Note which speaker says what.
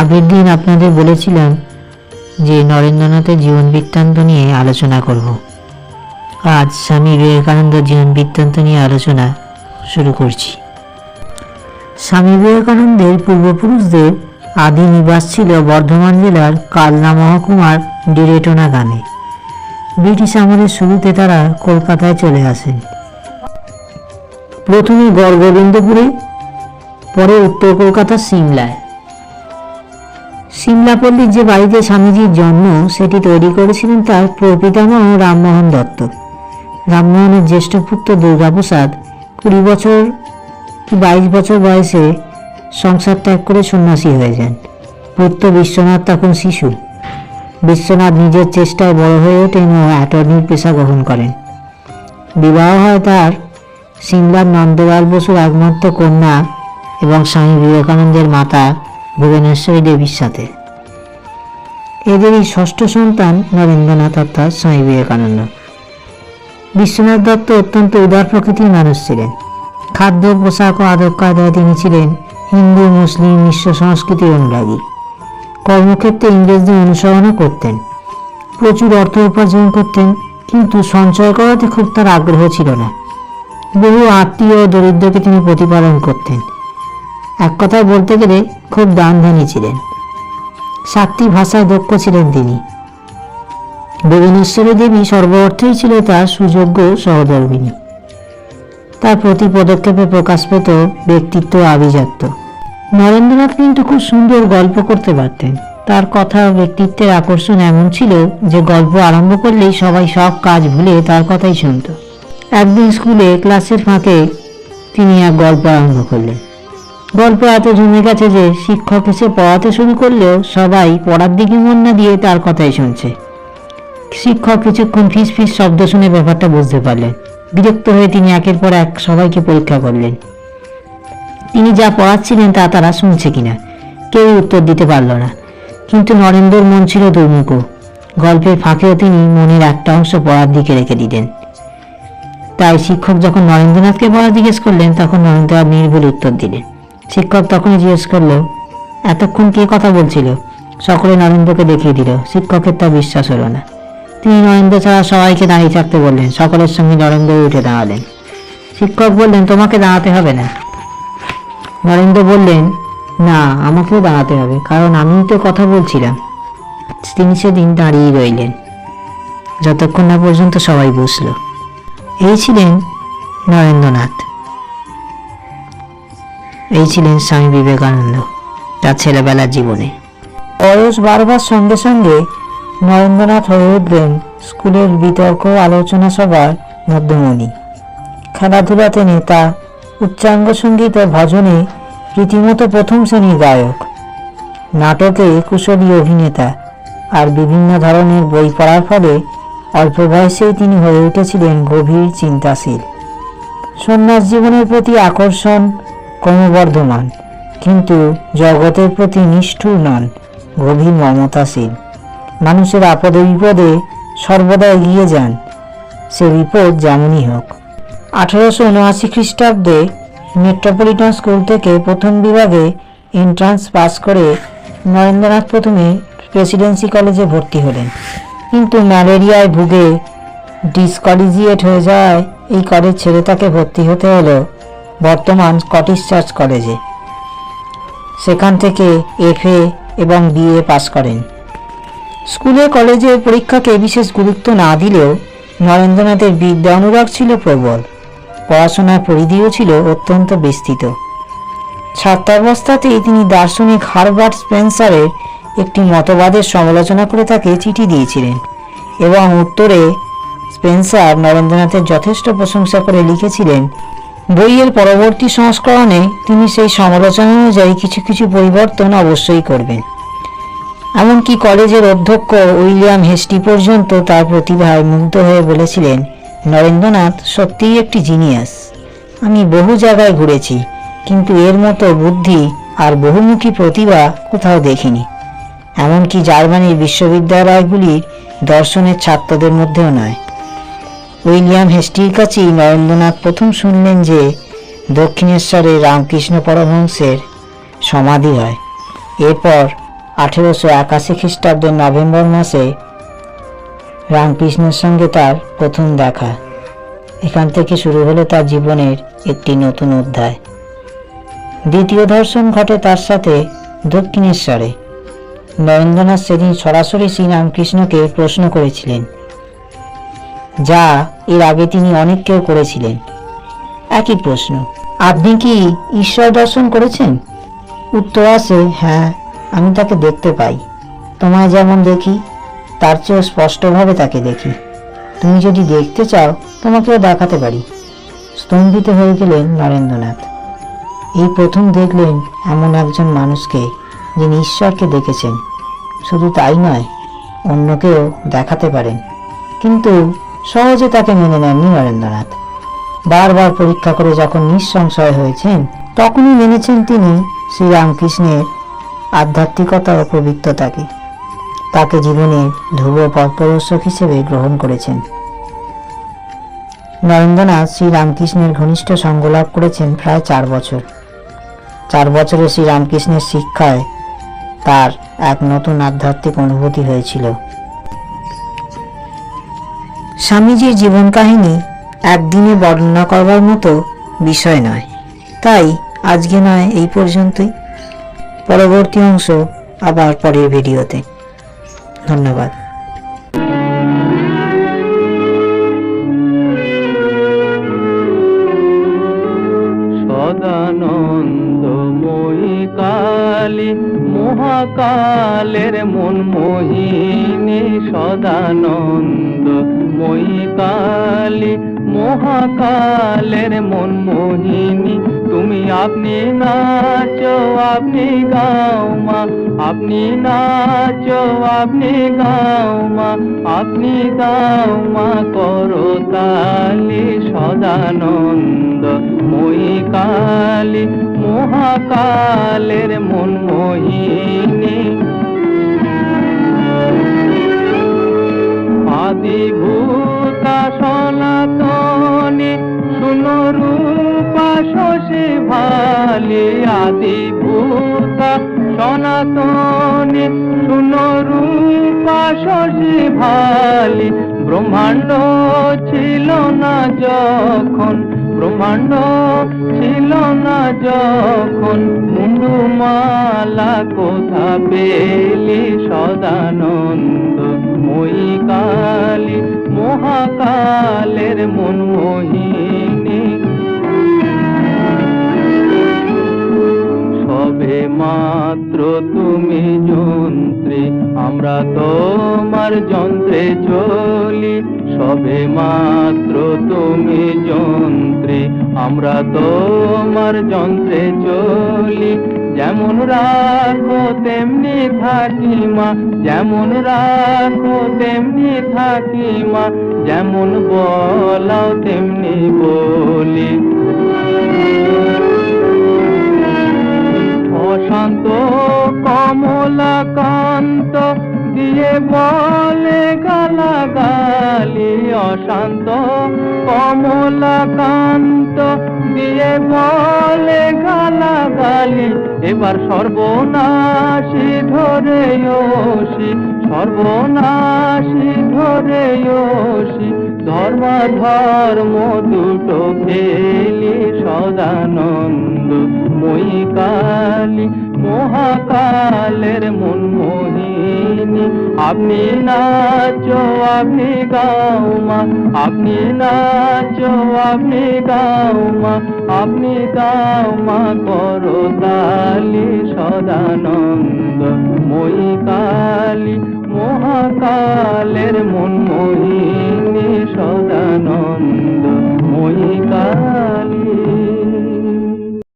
Speaker 1: আগের দিন আপনাদের বলেছিলাম যে নরেন্দ্রনাথের জীবন বৃত্তান্ত নিয়ে আলোচনা করব। আজ স্বামী বিবেকানন্দ জীবন বৃত্তান্ত নিয়ে আলোচনা শুরু করছি। স্বামী বিবেকানন্দের পূর্বপুরুষদের আদি নিবাস ছিল বর্ধমান জেলার কালনা মহকুমার ডিরেটোনা গ্রামে। ব্রিটিশ আমলের শুরুতে তারা কলকাতায় চলে আসেন। প্রথমে গড়গোবিন্দপুরে, পরে উত্তর কলকাতার সিমলায়। সিমলাপল্লীর যে বাড়িতে স্বামীজির জন্ম, সেটি তৈরি করেছিলেন তার প্রপিতামহ রামমোহন দত্ত। রামমোহনের জ্যেষ্ঠ পুত্র দুর্গাপ্রসাদ কুড়ি বছর কি বাইশ বছর বয়সে সংসার ত্যাগ করে সন্ন্যাসী হয়ে যান। পুত্র বিশ্বনাথ তখন শিশু। বিশ্বনাথ নিজের চেষ্টায় বড় হয়ে ওঠেন ও অ্যাটর্নির পেশা গ্রহণ করেন। বিবাহ হয় তার সিমলার নন্দলাল বসুর একমাত্র কন্যা এবং স্বামী বিবেকানন্দের মাতা ভুবনেশ্বরী দেবীর সাথে এদেরই ষষ্ঠ সন্তান নরেন্দ্রনাথ অর্থাৎ স্বামী বিবেকানন্দ। বিশ্বনাথ দত্ত অত্যন্ত উদার প্রকৃতির মানুষ ছিলেন। খাদ্য, পোশাক ও আদব কায়দায় তিনি ছিলেন হিন্দু, মুসলিম, মিশ্র সংস্কৃতির অনুরাগী। কর্মক্ষেত্রে ইংরেজদের অনুসরণও করতেন। প্রচুর অর্থ উপার্জন করতেন, কিন্তু সঞ্চয় করাতে খুব তার আগ্রহ ছিল না। বহু আত্মীয় ও দরিদ্রকে তিনি প্রতিপালন করতেন। এক কথায় বলতে গেলে খুব দানধানী ছিলেন। সাতটি ভাষায় দক্ষ ছিলেন তিনি। ভুবনেশ্বরী দেবী সর্ব-অর্থেই ছিল তার সুযোগ্য সহধর্মিনী। তার প্রতি পদক্ষেপে প্রকাশ পেত ব্যক্তিত্ব আভিজাত্য। নরেন্দ্রনাথ কিন্তু খুব সুন্দর গল্প করতে পারতেন। তার কথা ব্যক্তিত্বের আকর্ষণ এমন ছিল যে গল্প আরম্ভ করলেই সবাই সব কাজ ভুলে তার কথাই শুনত। একদিন স্কুলে ক্লাসের ফাঁকে তিনি এক গল্প আরম্ভ করলেন। গল্প এত জমে গেছে যে শিক্ষক এসে পড়াতে শুরু করলেও সবাই পড়ার দিকে মন না দিয়ে তার কথাই শুনছে। শিক্ষক কিছুক্ষণ ফিস ফিস শব্দ শুনে ব্যাপারটা বুঝতে পারলেন। বিরক্ত হয়ে তিনি একের পর এক সবাইকে পরীক্ষা করলেন। তিনি যা পড়াচ্ছিলেন তা তারা শুনছে কিনা, কেউ উত্তর দিতে পারল না। কিন্তু নরেন্দ্রর মন ছিল দুর্মুখ। গল্পের ফাঁকেও তিনি মনের একটা অংশ পড়ার দিকে রেখে দিতেন তাই শিক্ষক যখন নরেন্দ্রনাথকে পড়া জিজ্ঞেস করলেন, তখন নরেন্দ্রনাথ নির্ভুল উত্তর দিলেন। শিক্ষক তখনই জিজ্ঞেস করল, এতক্ষণ কে কথা বলছিল? সকলে নরেন্দ্রকে দেখিয়ে দিল, শিক্ষকের তা বিশ্বাস হলো না। তিনি নরেন্দ্র ছাড়া সবাইকে দাঁড়িয়ে থাকতে বললেন, সকলের সঙ্গে নরেন্দ্র উঠে দাঁড়ালেন। শিক্ষক বললেন, তোমাকে দাঁড়াতে হবে না। নরেন্দ্র বললেন, না, আমাকেও দাঁড়াতে হবে, কারণ আমি তো কথা বলছিলাম। তিনি সেদিন দাঁড়িয়ে রইলেন। যতক্ষণ না পর্যন্ত সবাই বসল। এই ছিলেন নরেন্দ্রনাথ। এই ছিলেন স্বামী বিবেকানন্দ, তার ছেলেবেলার জীবনে। বয়স বাড়বার সঙ্গে সঙ্গে নরেন্দ্রনাথ হয়ে উঠলেন স্কুলের বিতর্ক আলোচনা সভার মধ্যমণি। খেলাধুলাতে নেতা উচ্চাঙ্গ সংগীত ও ভজনে রীতিমতো প্রথম শ্রেণির গায়ক। নাটকে কুশলী অভিনেতা আর বিভিন্ন ধরনের বই পড়ার ফলে অল্প বয়সেই তিনি হয়ে উঠেছিলেন গভীর চিন্তাশীল। সন্ন্যাস জীবনের প্রতি আকর্ষণ ক্রমবর্ধমান, কিন্তু জগতের প্রতি নিষ্ঠুর নন, গভীর মমতাশীল। মানুষের আপদে বিপদে সর্বদা এগিয়ে যান, সে বিপদ যেমনই হোক। আঠারোশো উনআশি খ্রিস্টাব্দে মেট্রোপলিটন স্কুল থেকে প্রথম বিভাগে এন্ট্রান্স পাস করে নরেন্দ্রনাথ প্রথমে প্রেসিডেন্সি কলেজে ভর্তি হলেন। কিন্তু ম্যালেরিয়ায় ভুগে ডিসকলিজিয়েট হয়ে যাওয়ায় এই কলেজ ছেড়ে তাকে ভর্তি হতে হলো। বর্তমান স্কটিশ চার্চ কলেজে। সেখান থেকে এফএ এবং বিএ পাস করেন। স্কুলে কলেজে পরীক্ষাকে বিশেষ গুরুত্ব না দিলেও নরেন্দ্রনাথের বিদ্যা অনুরাগ ছিল প্রবল। পড়াশোনার পরিধিও ছিল অত্যন্ত বিস্তৃত। ছাত্রাবস্থাতেই তিনি দার্শনিক হারবার্ট স্পেন্সারের একটি মতবাদের সমালোচনা করে তাকে চিঠি দিয়েছিলেন এবং উত্তরে স্পেন্সার নরেন্দ্রনাথের যথেষ্ট প্রশংসা করে লিখেছিলেন বইয়ের পরবর্তী সংস্করণে তিনি সেই সমালোচনা অনুযায়ী কিছু কিছু পরিবর্তন অবশ্যই করবেন। এমনকি কলেজের অধ্যক্ষ উইলিয়াম হেস্টি পর্যন্ত তার প্রতিভায় মুগ্ধ হয়ে বলেছিলেন, নরেন্দ্রনাথ সত্যিই একটি জিনিয়াস। আমি বহু জায়গায় ঘুরেছি, কিন্তু এর মতো বুদ্ধি আর বহুমুখী প্রতিভা কোথাও দেখিনি। এমনকি জার্মানির বিশ্ববিদ্যালয়গুলির দর্শনের ছাত্রদের মধ্যেও নয়। উইলিয়াম হেস্টির কাছেই নরেন্দ্রনাথ প্রথম শুনলেন যে দক্ষিণেশ্বরে রামকৃষ্ণ পরমহংসের সমাধি হয়। এরপর আঠেরোশো একাশি খ্রিস্টাব্দের নভেম্বর মাসে রামকৃষ্ণের সঙ্গে তার প্রথম দেখা। এখান থেকে শুরু হলো তার জীবনের একটি নতুন অধ্যায়। দ্বিতীয় দর্শন ঘটে তার সাথে দক্ষিণেশ্বরে। নরেন্দ্রনাথ সেদিন সরাসরি শ্রীরামকৃষ্ণকে প্রশ্ন করেছিলেন যা এর আগে তিনি অনেক কেউ করেছিলেন। একই প্রশ্ন, আপনি কি ঈশ্বর দর্শন করেছেন? উত্তর আসে হ্যাঁ আমি তাকে দেখতে পাই। তোমায় যেমন দেখি, তার চেয়েও স্পষ্টভাবে তাকে দেখি। তুমি যদি দেখতে চাও, তোমাকেও দেখাতে পারি। স্তম্ভিত হয়ে গেলেন নরেন্দ্রনাথ। এই প্রথম দেখলেন এমন একজন মানুষকে যিনি ঈশ্বরকে দেখেছেন। শুধু তাই নয়, অন্যকেও দেখাতে পারেন। কিন্তু সহজে তাকে মেনে নেননি নরেন্দ্রনাথ। বারবার পরীক্ষা করে যখন নিঃসংশয় হয়েছেন, তখনই মেনেছেন তিনি শ্রীরামকৃষ্ণের আধ্যাত্মিকতা ও পবিত্রতাকে। তাকে জীবনের ধ্রুব পথপ্রদর্শক হিসেবে গ্রহণ করেছেন। নরেন্দ্রনাথ শ্রীরামকৃষ্ণের ঘনিষ্ঠ সঙ্গ লাভ করেছেন প্রায় চার বছর। চার বছরে শ্রীরামকৃষ্ণের শিক্ষায় তার এক নতুন আধ্যাত্মিক অনুভূতি হয়েছিল। স্বামীজির জীবন কাহিনী একদিনে বর্ণনা করবার মতো বিষয় নয়। তাই আজকে নয়, এই পর্যন্তই। পরবর্তী অংশ আবার পরের ভিডিওতে। ধন্যবাদ।
Speaker 2: মহাকালের মন মোহিনী সদানন্দময়ী কালী মহাকালের মন মোহিনী। তুমি আপনি নাচো, আপনি গাও মা, আপনি নাচো, আপনি গাও মা, আপনি গাও মা করো তালি সদানন্দ মই কালী মহাকালের মন মোহিনী। আদিভূতা সনাতনে সুনরূপা শশী ভালি। আদিভূতা সনাতনে সুনরূপা শশী ভালি। ব্রহ্মাণ্ড ছিল না যখন, ব্রহ্মাণ্ড ছিল না যখন, মুন্ডুমালা কোথা পেলি সদানন্দ? কালী, মহাকালের মনমোহিনী সবে মাত্র তুমি যন্ত্রী, আমরা তোমার যন্ত্রে চলি। সবে মাত্র তুমি যন্ত্রী আমরা তোমার যন্ত্রে চলি। যেমন রাখো তেমনি থাকি মা। যেমন রাখো তেমনি থাকি মা। যেমন বলাও তেমনি বলি। অশান্ত কমলাকান্ত দিয়ে বলে গালাগালি। অশান্ত কমলাকান্ত দিয়ে বলে গালাগালি, এবার সর্বনাশী ধরে ওসি, সর্বনাশী ধরে ওসি ধর্ম ধর্ম দুটো খেলি সদানন্দ, মই কালী, মহাকালের মন মোহিনী আপনি নাচো, আপনি গাও মা। আপনি নাচো, আপনি গাও মা। আপনি গাও মা, করো তালি সদানন্দ। মই কালী মহাকালের মন মোহিনী সদানন্দ। মই কাল